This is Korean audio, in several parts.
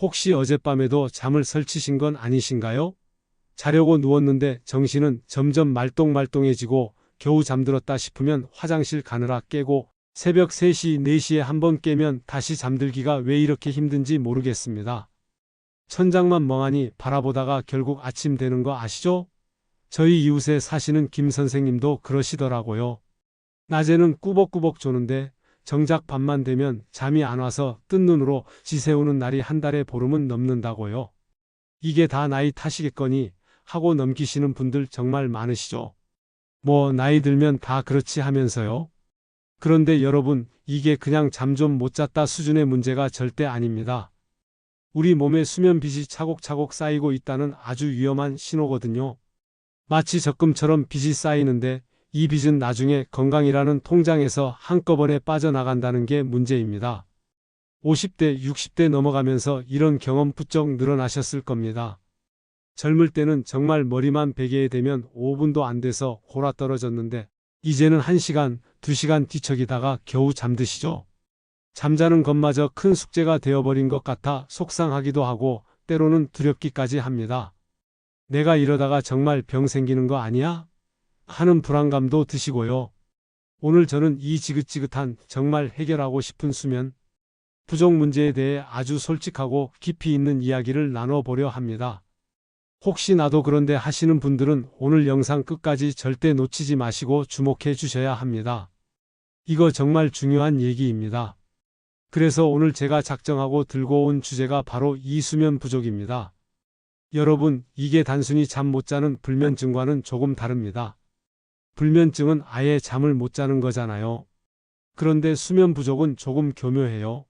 혹시 어젯밤에도 잠을 설치신 건 아니신가요? 자려고 누웠는데 정신은 점점 말똥말똥해지고 겨우 잠들었다 싶으면 화장실 가느라 깨고 새벽 3시, 4시에 한 번 깨면 다시 잠들기가 왜 이렇게 힘든지 모르겠습니다. 천장만 멍하니 바라보다가 결국 아침 되는 거 아시죠? 저희 이웃에 사시는 김 선생님도 그러시더라고요. 낮에는 꾸벅꾸벅 조는데 정작 밤만 되면 잠이 안 와서 뜬 눈으로 지새우는 날이 한 달에 보름은 넘는다고요. 이게 다 나이 탓이겠거니 하고 넘기시는 분들 정말 많으시죠. 뭐 나이 들면 다 그렇지 하면서요. 그런데 여러분, 이게 그냥 잠 좀 못 잤다 수준의 문제가 절대 아닙니다. 우리 몸에 수면빚이 차곡차곡 쌓이고 있다는 아주 위험한 신호거든요. 마치 적금처럼 빚이 쌓이는데 이 빚은 나중에 건강이라는 통장에서 한꺼번에 빠져나간다는 게 문제입니다. 50대, 60대 넘어가면서 이런 경험 부쩍 늘어나셨을 겁니다. 젊을 때는 정말 머리만 베게 되면 5분도 안 돼서 골아 떨어졌는데 이제는 1시간, 2시간 뒤척이다가 겨우 잠드시죠. 잠자는 것마저 큰 숙제가 되어버린 것 같아 속상하기도 하고 때로는 두렵기까지 합니다. 내가 이러다가 정말 병 생기는 거 아니야? 하는 불안감도 드시고요. 오늘 저는 이 지긋지긋한 정말 해결하고 싶은 수면 부족 문제에 대해 아주 솔직하고 깊이 있는 이야기를 나눠보려 합니다. 혹시 나도 그런데 하시는 분들은 오늘 영상 끝까지 절대 놓치지 마시고 주목해 주셔야 합니다. 이거 정말 중요한 얘기입니다. 그래서 오늘 제가 작정하고 들고 온 주제가 바로 이 수면 부족입니다. 여러분, 이게 단순히 잠 못 자는 불면 증과는 조금 다릅니다. 불면증은 아예 잠을 못 자는 거잖아요. 그런데 수면 부족은 조금 교묘해요.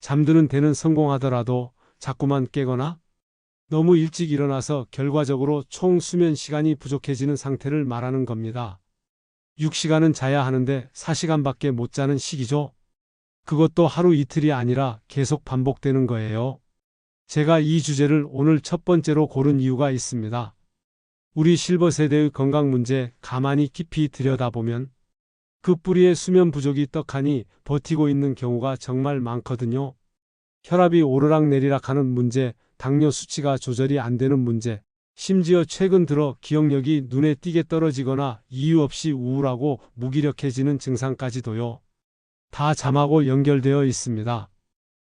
잠드는 데는 성공하더라도 자꾸만 깨거나 너무 일찍 일어나서 결과적으로 총 수면 시간이 부족해지는 상태를 말하는 겁니다. 6시간은 자야 하는데 4시간밖에 못 자는 시기죠. 그것도 하루 이틀이 아니라 계속 반복되는 거예요. 제가 이 주제를 오늘 첫 번째로 고른 이유가 있습니다. 우리 실버 세대의 건강 문제 가만히 깊이 들여다보면 그 뿌리에 수면 부족이 떡하니 버티고 있는 경우가 정말 많거든요. 혈압이 오르락 내리락 하는 문제, 당뇨 수치가 조절이 안 되는 문제, 심지어 최근 들어 기억력이 눈에 띄게 떨어지거나 이유 없이 우울하고 무기력해지는 증상까지도요. 다 잠하고 연결되어 있습니다.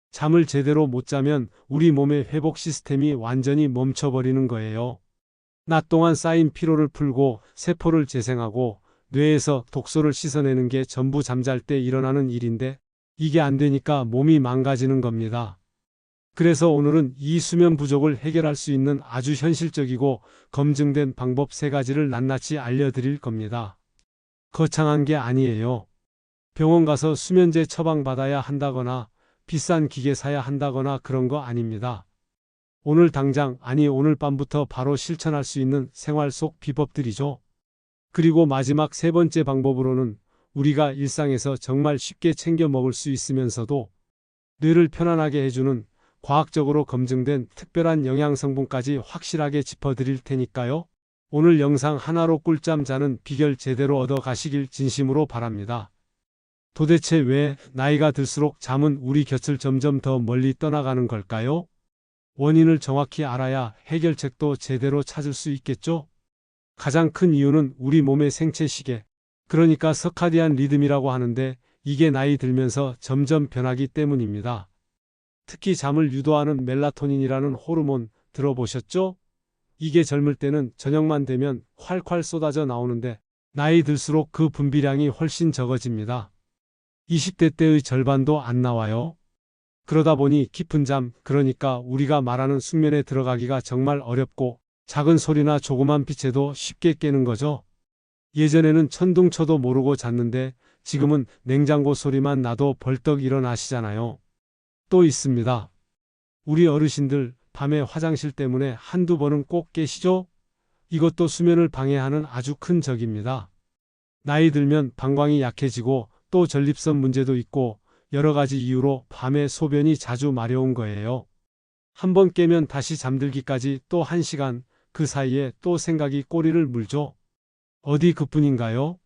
잠을 제대로 못 자면 우리 몸의 회복 시스템이 완전히 멈춰버리는 거예요. 낮 동안 쌓인 피로를 풀고 세포를 재생하고 뇌에서 독소를 씻어내는 게 전부 잠잘 때 일어나는 일인데 이게 안 되니까 몸이 망가지는 겁니다. 그래서 오늘은 이 수면 부족을 해결할 수 있는 아주 현실적이고 검증된 방법 세 가지를 낱낱이 알려드릴 겁니다. 거창한 게 아니에요. 병원 가서 수면제 처방받아야 한다거나 비싼 기계 사야 한다거나 그런 거 아닙니다. 오늘 당장, 아니 오늘 밤부터 바로 실천할 수 있는 생활 속 비법들이죠. 그리고 마지막 세 번째 방법으로는 우리가 일상에서 정말 쉽게 챙겨 먹을 수 있으면서도 뇌를 편안하게 해주는 과학적으로 검증된 특별한 영양 성분까지 확실하게 짚어드릴 테니까요. 오늘 영상 하나로 꿀잠 자는 비결 제대로 얻어 가시길 진심으로 바랍니다. 도대체 왜 나이가 들수록 잠은 우리 곁을 점점 더 멀리 떠나가는 걸까요? 원인을 정확히 알아야 해결책도 제대로 찾을 수 있겠죠? 가장 큰 이유는 우리 몸의 생체 시계, 그러니까 서카디안 리듬이라고 하는데 이게 나이 들면서 점점 변하기 때문입니다. 특히 잠을 유도하는 멜라토닌이라는 호르몬 들어보셨죠? 이게 젊을 때는 저녁만 되면 콸콸 쏟아져 나오는데 나이 들수록 그 분비량이 훨씬 적어집니다. 20대 때의 절반도 안 나와요. 그러다 보니 깊은 잠, 그러니까 우리가 말하는 숙면에 들어가기가 정말 어렵고 작은 소리나 조그만 빛에도 쉽게 깨는 거죠. 예전에는 천둥쳐도 모르고 잤는데 지금은 냉장고 소리만 나도 벌떡 일어나시잖아요. 또 있습니다. 우리 어르신들 밤에 화장실 때문에 한두 번은 꼭 깨시죠? 이것도 수면을 방해하는 아주 큰 적입니다. 나이 들면 방광이 약해지고 또 전립선 문제도 있고 여러 가지 이유로 밤에 소변이 자주 마려운 거예요. 한번 깨면 다시 잠들기까지 또 한 시간, 그 사이에 또 생각이 꼬리를 물죠. 어디 그뿐인가요?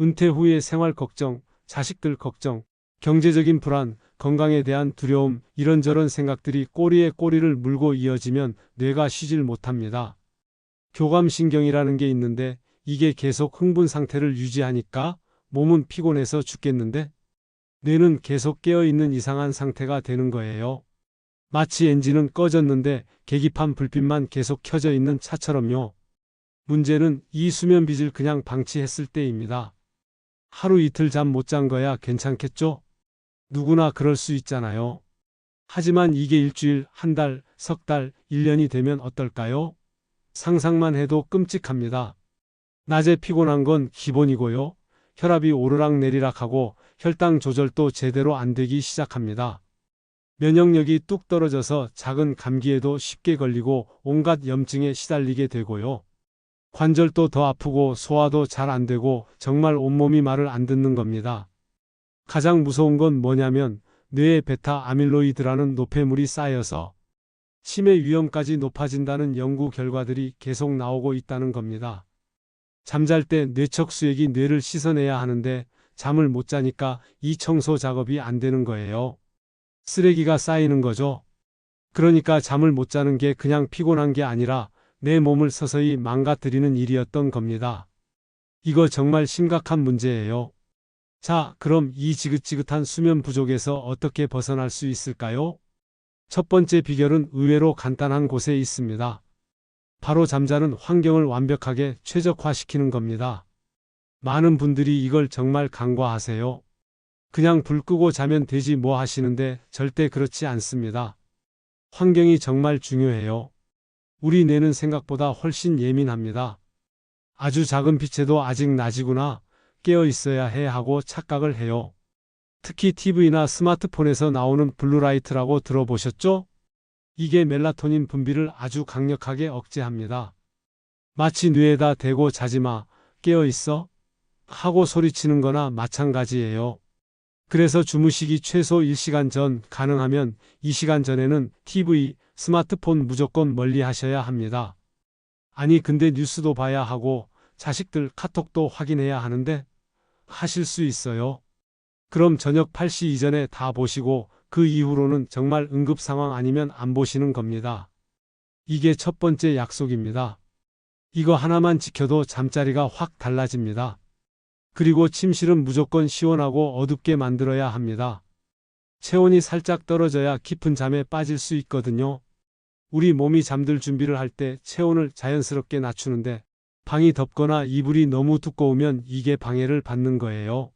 은퇴 후의 생활 걱정, 자식들 걱정, 경제적인 불안, 건강에 대한 두려움, 이런저런 생각들이 꼬리에 꼬리를 물고 이어지면 뇌가 쉬질 못합니다. 교감신경이라는 게 있는데 이게 계속 흥분 상태를 유지하니까 몸은 피곤해서 죽겠는데 뇌는 계속 깨어있는 이상한 상태가 되는 거예요. 마치 엔진은 꺼졌는데 계기판 불빛만 계속 켜져 있는 차처럼요. 문제는 이 수면 빚을 그냥 방치했을 때입니다. 하루 이틀 잠 못 잔 거야 괜찮겠죠? 누구나 그럴 수 있잖아요. 하지만 이게 일주일, 한 달, 석 달, 1년이 되면 어떨까요? 상상만 해도 끔찍합니다. 낮에 피곤한 건 기본이고요. 혈압이 오르락 내리락 하고 혈당 조절도 제대로 안 되기 시작합니다. 면역력이 뚝 떨어져서 작은 감기에도 쉽게 걸리고 온갖 염증에 시달리게 되고요. 관절도 더 아프고 소화도 잘 안 되고 정말 온몸이 말을 안 듣는 겁니다. 가장 무서운 건 뭐냐면 뇌에 베타 아밀로이드라는 노폐물이 쌓여서 치매 위험까지 높아진다는 연구 결과들이 계속 나오고 있다는 겁니다. 잠잘 때 뇌척 수액이 뇌를 씻어내야 하는데 잠을 못 자니까 이 청소 작업이 안 되는 거예요. 쓰레기가 쌓이는 거죠. 그러니까 잠을 못 자는 게 그냥 피곤한 게 아니라 내 몸을 서서히 망가뜨리는 일이었던 겁니다. 이거 정말 심각한 문제예요. 자, 그럼 이 지긋지긋한 수면 부족에서 어떻게 벗어날 수 있을까요? 첫 번째 비결은 의외로 간단한 곳에 있습니다. 바로 잠자는 환경을 완벽하게 최적화시키는 겁니다. 많은 분들이 이걸 정말 간과하세요. 그냥 불 끄고 자면 되지 뭐 하시는데 절대 그렇지 않습니다. 환경이 정말 중요해요. 우리 뇌는 생각보다 훨씬 예민합니다. 아주 작은 빛에도 아직 낮이구나 깨어 있어야 해 하고 착각을 해요. 특히 TV나 스마트폰에서 나오는 블루라이트라고 들어보셨죠? 이게 멜라토닌 분비를 아주 강력하게 억제합니다. 마치 뇌에다 대고 자지마, 깨어 있어? 하고 소리치는 거나 마찬가지예요. 그래서 주무시기 최소 1시간 전, 가능하면 2시간 전에는 TV, 스마트폰 무조건 멀리 하셔야 합니다. 아니, 근데 뉴스도 봐야 하고, 자식들 카톡도 확인해야 하는데, 하실 수 있어요. 그럼 저녁 8시 이전에 다 보시고, 그 이후로는 정말 응급 상황 아니면 안 보시는 겁니다. 이게 첫 번째 약속입니다. 이거 하나만 지켜도 잠자리가 확 달라집니다. 그리고 침실은 무조건 시원하고 어둡게 만들어야 합니다. 체온이 살짝 떨어져야 깊은 잠에 빠질 수 있거든요. 우리 몸이 잠들 준비를 할 때 체온을 자연스럽게 낮추는데 방이 덥거나 이불이 너무 두꺼우면 이게 방해를 받는 거예요.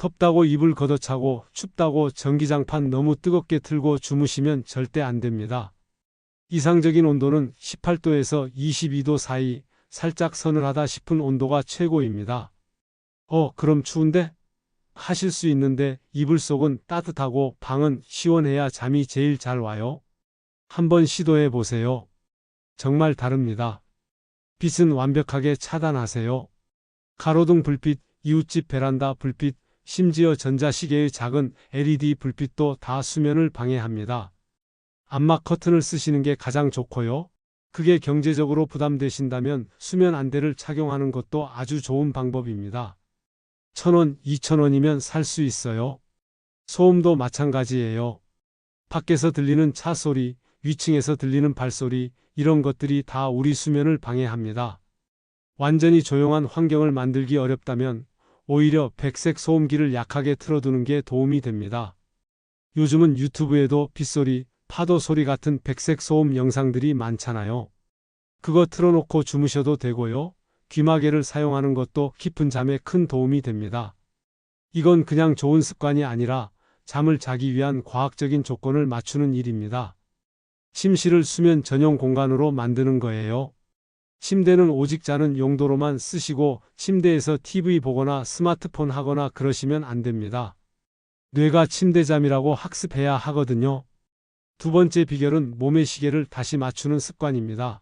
덥다고 이불 걷어차고 춥다고 전기장판 너무 뜨겁게 틀고 주무시면 절대 안 됩니다. 이상적인 온도는 18도에서 22도 사이 살짝 서늘하다 싶은 온도가 최고입니다. 어, 그럼 추운데? 하실 수 있는데 이불 속은 따뜻하고 방은 시원해야 잠이 제일 잘 와요. 한번 시도해 보세요. 정말 다릅니다. 빛은 완벽하게 차단하세요. 가로등 불빛, 이웃집 베란다 불빛, 심지어 전자시계의 작은 LED 불빛도 다 수면을 방해합니다. 암막 커튼을 쓰시는 게 가장 좋고요. 그게 경제적으로 부담되신다면 수면 안대를 착용하는 것도 아주 좋은 방법입니다. 천원, 이천원이면 살 수 있어요. 소음도 마찬가지예요. 밖에서 들리는 차 소리, 위층에서 들리는 발소리, 이런 것들이 다 우리 수면을 방해합니다. 완전히 조용한 환경을 만들기 어렵다면 오히려 백색 소음기를 약하게 틀어두는 게 도움이 됩니다. 요즘은 유튜브에도 빗소리, 파도 소리 같은 백색 소음 영상들이 많잖아요. 그거 틀어놓고 주무셔도 되고요. 귀마개를 사용하는 것도 깊은 잠에 큰 도움이 됩니다. 이건 그냥 좋은 습관이 아니라 잠을 자기 위한 과학적인 조건을 맞추는 일입니다. 침실을 수면 전용 공간으로 만드는 거예요. 침대는 오직 자는 용도로만 쓰시고 침대에서 TV 보거나 스마트폰 하거나 그러시면 안 됩니다. 뇌가 침대잠이라고 학습해야 하거든요. 두 번째 비결은 몸의 시계를 다시 맞추는 습관입니다.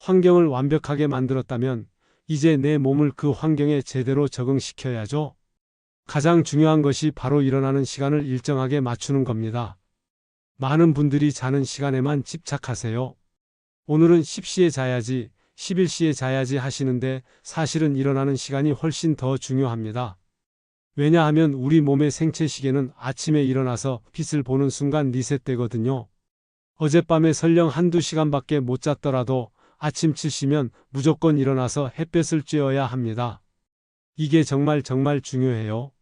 환경을 완벽하게 만들었다면 이제 내 몸을 그 환경에 제대로 적응시켜야죠. 가장 중요한 것이 바로 일어나는 시간을 일정하게 맞추는 겁니다. 많은 분들이 자는 시간에만 집착하세요. 오늘은 10시에 자야지, 11시에 자야지 하시는데 사실은 일어나는 시간이 훨씬 더 중요합니다. 왜냐하면 우리 몸의 생체 시계는 아침에 일어나서 빛을 보는 순간 리셋되거든요. 어젯밤에 설령 한두 시간밖에 못 잤더라도 아침 7시면 무조건 일어나서 햇볕을 쬐어야 합니다. 이게 정말 정말 중요해요.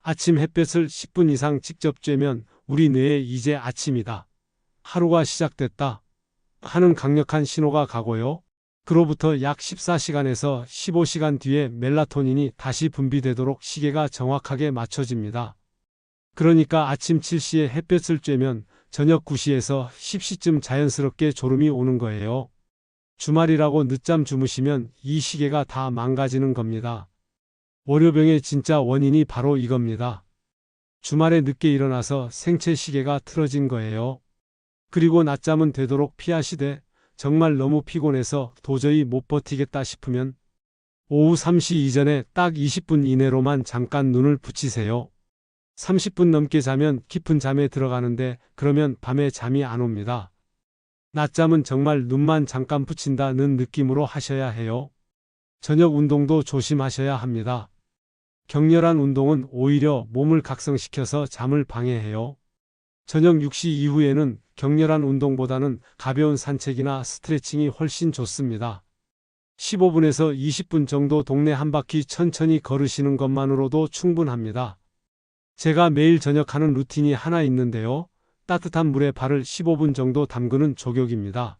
아침 햇볕을 10분 이상 직접 쬐면 우리 뇌에 이제 아침이다. 하루가 시작됐다. 하는 강력한 신호가 가고요. 그로부터 약 14시간에서 15시간 뒤에 멜라토닌이 다시 분비되도록 시계가 정확하게 맞춰집니다. 그러니까 아침 7시에 햇볕을 쬐면 저녁 9시에서 10시쯤 자연스럽게 졸음이 오는 거예요. 주말이라고 늦잠 주무시면 이 시계가 다 망가지는 겁니다. 월요병의 진짜 원인이 바로 이겁니다. 주말에 늦게 일어나서 생체 시계가 틀어진 거예요. 그리고 낮잠은 되도록 피하시되 정말 너무 피곤해서 도저히 못 버티겠다 싶으면 오후 3시 이전에 딱 20분 이내로만 잠깐 눈을 붙이세요. 30분 넘게 자면 깊은 잠에 들어가는데 그러면 밤에 잠이 안 옵니다. 낮잠은 정말 눈만 잠깐 붙인다는 느낌으로 하셔야 해요. 저녁 운동도 조심하셔야 합니다. 격렬한 운동은 오히려 몸을 각성시켜서 잠을 방해해요. 저녁 6시 이후에는 격렬한 운동보다는 가벼운 산책이나 스트레칭이 훨씬 좋습니다. 15분에서 20분 정도 동네 한 바퀴 천천히 걸으시는 것만으로도 충분합니다. 제가 매일 저녁 하는 루틴이 하나 있는데요. 따뜻한 물에 발을 15분 정도 담그는 조격입니다.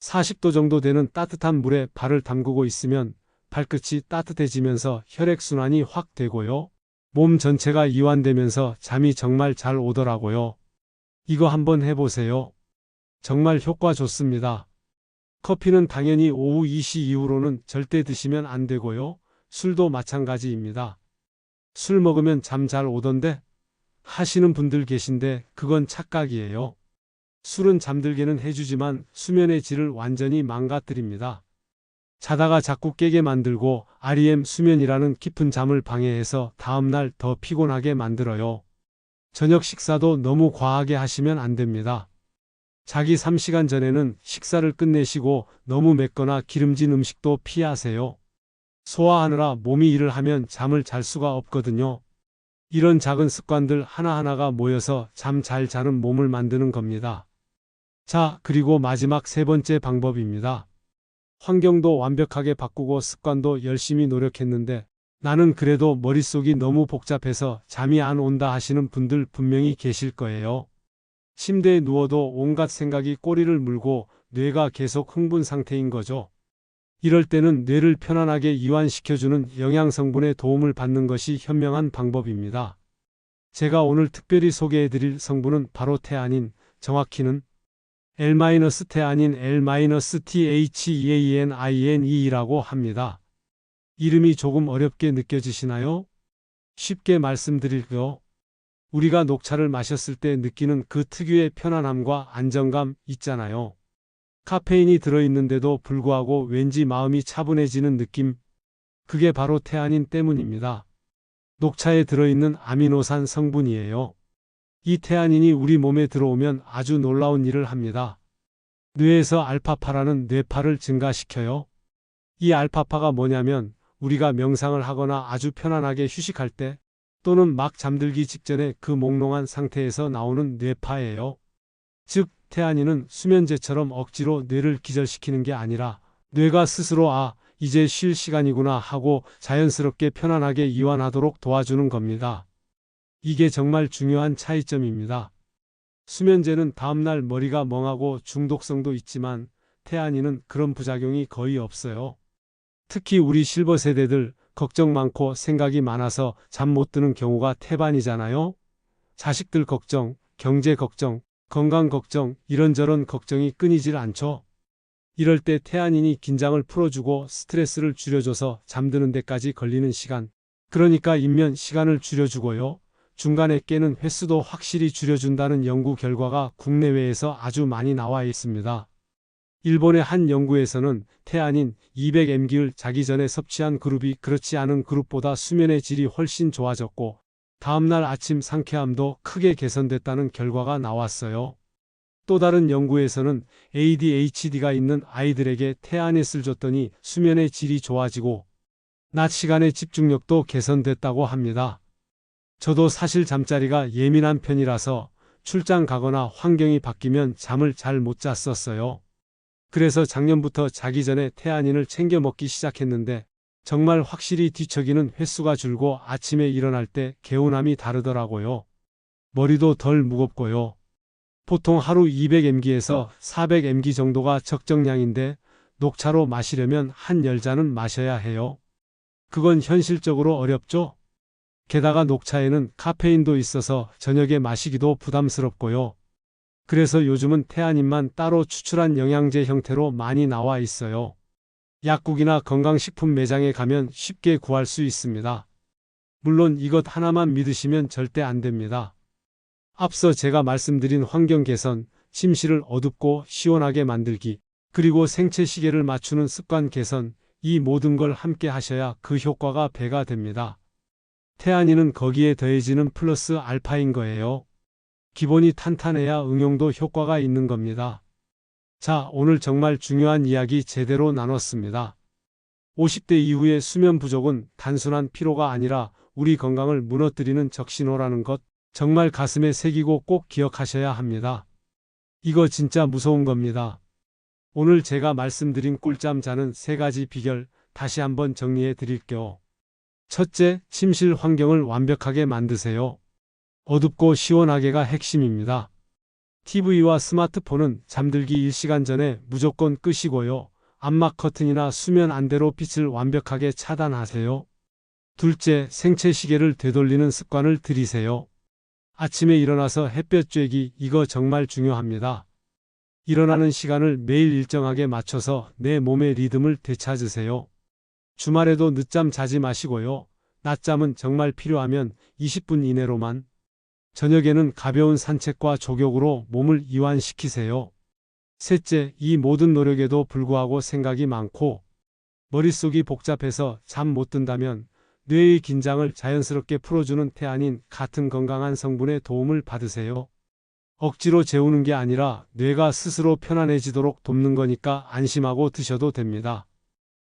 40도 정도 되는 따뜻한 물에 발을 담그고 있으면 발끝이 따뜻해지면서 혈액순환이 확 되고요. 몸 전체가 이완되면서 잠이 정말 잘 오더라고요. 이거 한번 해보세요. 정말 효과 좋습니다. 커피는 당연히 오후 2시 이후로는 절대 드시면 안 되고요. 술도 마찬가지입니다. 술 먹으면 잠 잘 오던데 하시는 분들 계신데 그건 착각이에요. 술은 잠들게는 해주지만 수면의 질을 완전히 망가뜨립니다. 자다가 자꾸 깨게 만들고 REM 수면이라는 깊은 잠을 방해해서 다음날 더 피곤하게 만들어요. 저녁 식사도 너무 과하게 하시면 안 됩니다. 자기 3시간 전에는 식사를 끝내시고 너무 맵거나 기름진 음식도 피하세요. 소화하느라 몸이 일을 하면 잠을 잘 수가 없거든요. 이런 작은 습관들 하나하나가 모여서 잠 잘 자는 몸을 만드는 겁니다. 자, 그리고 마지막 세 번째 방법입니다. 환경도 완벽하게 바꾸고 습관도 열심히 노력했는데 나는 그래도 머릿속이 너무 복잡해서 잠이 안 온다 하시는 분들 분명히 계실 거예요. 침대에 누워도 온갖 생각이 꼬리를 물고 뇌가 계속 흥분 상태인 거죠. 이럴 때는 뇌를 편안하게 이완시켜주는 영양성분의 도움을 받는 것이 현명한 방법입니다. 제가 오늘 특별히 소개해드릴 성분은 바로 태아닌, 정확히는 L-태아닌 L-THEANINE라고 합니다. 이름이 조금 어렵게 느껴지시나요? 쉽게 말씀드릴게요. 우리가 녹차를 마셨을 때 느끼는 그 특유의 편안함과 안정감 있잖아요. 카페인이 들어있는데도 불구하고 왠지 마음이 차분해지는 느낌. 그게 바로 태아닌 때문입니다. 녹차에 들어있는 아미노산 성분이에요. 이 태아닌이 우리 몸에 들어오면 아주 놀라운 일을 합니다. 뇌에서 알파파라는 뇌파를 증가시켜요. 이 알파파가 뭐냐면 우리가 명상을 하거나 아주 편안하게 휴식할 때 또는 막 잠들기 직전에 그 몽롱한 상태에서 나오는 뇌파예요. 즉, 태아닌은 수면제처럼 억지로 뇌를 기절시키는 게 아니라 뇌가 스스로 아, 이제 쉴 시간이구나 하고 자연스럽게 편안하게 이완하도록 도와주는 겁니다. 이게 정말 중요한 차이점입니다. 수면제는 다음날 머리가 멍하고 중독성도 있지만 태아닌은 그런 부작용이 거의 없어요. 특히 우리 실버 세대들 걱정 많고 생각이 많아서 잠 못 드는 경우가 태반이잖아요. 자식들 걱정, 경제 걱정, 건강 걱정, 이런저런 걱정이 끊이질 않죠. 이럴 때 태아닌이 긴장을 풀어주고 스트레스를 줄여줘서 잠드는 데까지 걸리는 시간, 그러니까 입면 시간을 줄여주고요. 중간에 깨는 횟수도 확실히 줄여준다는 연구 결과가 국내외에서 아주 많이 나와 있습니다. 일본의 한 연구에서는 태아닌 200mg를 자기 전에 섭취한 그룹이 그렇지 않은 그룹보다 수면의 질이 훨씬 좋아졌고 다음날 아침 상쾌함도 크게 개선됐다는 결과가 나왔어요. 또 다른 연구에서는 ADHD가 있는 아이들에게 태아넷을 줬더니 수면의 질이 좋아지고 낮 시간의 집중력도 개선됐다고 합니다. 저도 사실 잠자리가 예민한 편이라서 출장 가거나 환경이 바뀌면 잠을 잘 못 잤었어요. 그래서 작년부터 자기 전에 태안인을 챙겨 먹기 시작했는데 정말 확실히 뒤척이는 횟수가 줄고 아침에 일어날 때 개운함이 다르더라고요. 머리도 덜 무겁고요. 보통 하루 200mg에서 400mg 정도가 적정량인데 녹차로 마시려면 한 10잔은 마셔야 해요. 그건 현실적으로 어렵죠? 게다가 녹차에는 카페인도 있어서 저녁에 마시기도 부담스럽고요. 그래서 요즘은 태안인만 따로 추출한 영양제 형태로 많이 나와 있어요. 약국이나 건강식품 매장에 가면 쉽게 구할 수 있습니다. 물론 이것 하나만 믿으시면 절대 안 됩니다. 앞서 제가 말씀드린 환경 개선, 침실을 어둡고 시원하게 만들기, 그리고 생체 시계를 맞추는 습관 개선, 이 모든 걸 함께 하셔야 그 효과가 배가 됩니다. 태안이는 거기에 더해지는 플러스 알파인 거예요. 기본이 탄탄해야 응용도 효과가 있는 겁니다. 자, 오늘 정말 중요한 이야기 제대로 나눴습니다. 50대 이후의 수면 부족은 단순한 피로가 아니라 우리 건강을 무너뜨리는 적신호라는 것 정말 가슴에 새기고 꼭 기억하셔야 합니다. 이거 진짜 무서운 겁니다. 오늘 제가 말씀드린 꿀잠 자는 세 가지 비결 다시 한번 정리해 드릴게요. 첫째, 침실 환경을 완벽하게 만드세요. 어둡고 시원하게가 핵심입니다. TV와 스마트폰은 잠들기 1시간 전에 무조건 끄시고요. 암막 커튼이나 수면 안대로 빛을 완벽하게 차단하세요. 둘째, 생체 시계를 되돌리는 습관을 들이세요. 아침에 일어나서 햇볕 쬐기 이거 정말 중요합니다. 일어나는 시간을 매일 일정하게 맞춰서 내 몸의 리듬을 되찾으세요. 주말에도 늦잠 자지 마시고요. 낮잠은 정말 필요하면 20분 이내로만. 저녁에는 가벼운 산책과 조격으로 몸을 이완시키세요. 셋째, 이 모든 노력에도 불구하고 생각이 많고 머릿속이 복잡해서 잠 못 든다면 뇌의 긴장을 자연스럽게 풀어주는 태안인 같은 건강한 성분의 도움을 받으세요. 억지로 재우는 게 아니라 뇌가 스스로 편안해지도록 돕는 거니까 안심하고 드셔도 됩니다.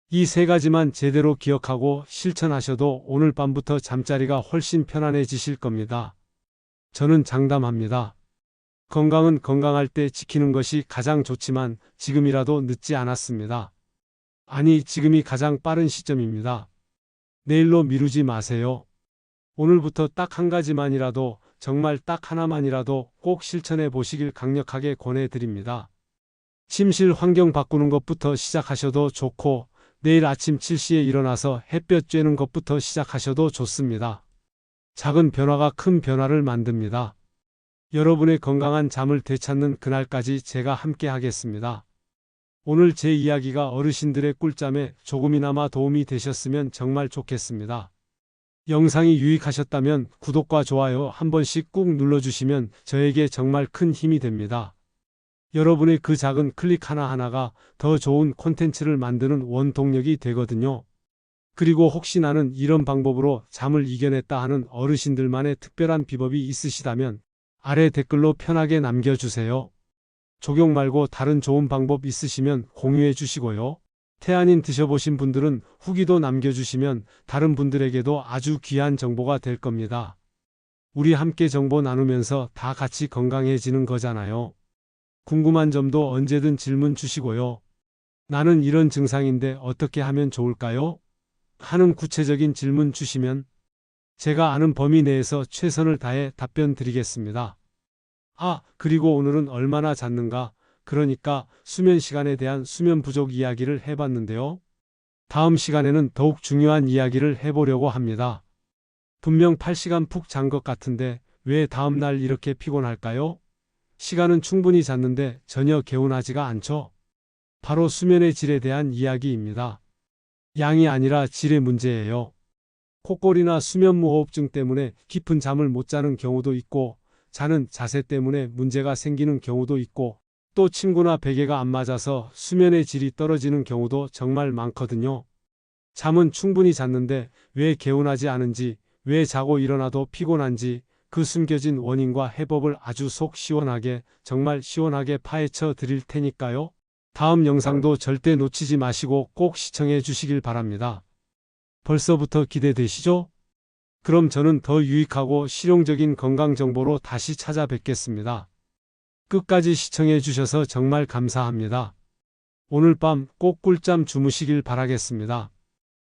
이 세 가지만 제대로 기억하고 실천하셔도 오늘 밤부터 잠자리가 훨씬 편안해지실 겁니다. 저는 장담합니다. 건강은 건강할 때 지키는 것이 가장 좋지만 지금이라도 늦지 않았습니다. 아니, 지금이 가장 빠른 시점입니다. 내일로 미루지 마세요. 오늘부터 딱 한 가지만이라도, 정말 딱 하나만이라도 꼭 실천해 보시길 강력하게 권해드립니다. 침실 환경 바꾸는 것부터 시작하셔도 좋고, 내일 아침 7시에 일어나서 햇볕 쬐는 것부터 시작하셔도 좋습니다. 작은 변화가 큰 변화를 만듭니다. 여러분의 건강한 잠을 되찾는 그날까지 제가 함께 하겠습니다. 오늘 제 이야기가 어르신들의 꿀잠에 조금이나마 도움이 되셨으면 정말 좋겠습니다. 영상이 유익하셨다면 구독과 좋아요 한 번씩 꾹 눌러주시면 저에게 정말 큰 힘이 됩니다. 여러분의 그 작은 클릭 하나하나가 더 좋은 콘텐츠를 만드는 원동력이 되거든요. 그리고 혹시 나는 이런 방법으로 잠을 이겨냈다 하는 어르신들만의 특별한 비법이 있으시다면 아래 댓글로 편하게 남겨주세요. 적용 말고 다른 좋은 방법 있으시면 공유해 주시고요. 태안인 드셔보신 분들은 후기도 남겨주시면 다른 분들에게도 아주 귀한 정보가 될 겁니다. 우리 함께 정보 나누면서 다 같이 건강해지는 거잖아요. 궁금한 점도 언제든 질문 주시고요. 나는 이런 증상인데 어떻게 하면 좋을까요? 하는 구체적인 질문 주시면 제가 아는 범위 내에서 최선을 다해 답변 드리겠습니다. 아, 그리고 오늘은 얼마나 잤는가? 그러니까 수면 시간에 대한 수면 부족 이야기를 해봤는데요. 다음 시간에는 더욱 중요한 이야기를 해보려고 합니다. 분명 8시간 푹 잔 것 같은데 왜 다음 날 이렇게 피곤할까요? 시간은 충분히 잤는데 전혀 개운하지가 않죠. 바로 수면의 질에 대한 이야기입니다. 양이 아니라 질의 문제예요. 코골이나 수면무호흡증 때문에 깊은 잠을 못 자는 경우도 있고 자는 자세 때문에 문제가 생기는 경우도 있고 또 침구나 베개가 안 맞아서 수면의 질이 떨어지는 경우도 정말 많거든요. 잠은 충분히 잤는데 왜 개운하지 않은지, 왜 자고 일어나도 피곤한지 그 숨겨진 원인과 해법을 아주 속 시원하게, 정말 시원하게 파헤쳐 드릴 테니까요. 다음 영상도 절대 놓치지 마시고 꼭 시청해 주시길 바랍니다. 벌써부터 기대되시죠? 그럼 저는 더 유익하고 실용적인 건강 정보로 다시 찾아뵙겠습니다. 끝까지 시청해 주셔서 정말 감사합니다. 오늘 밤 꼭 꿀잠 주무시길 바라겠습니다.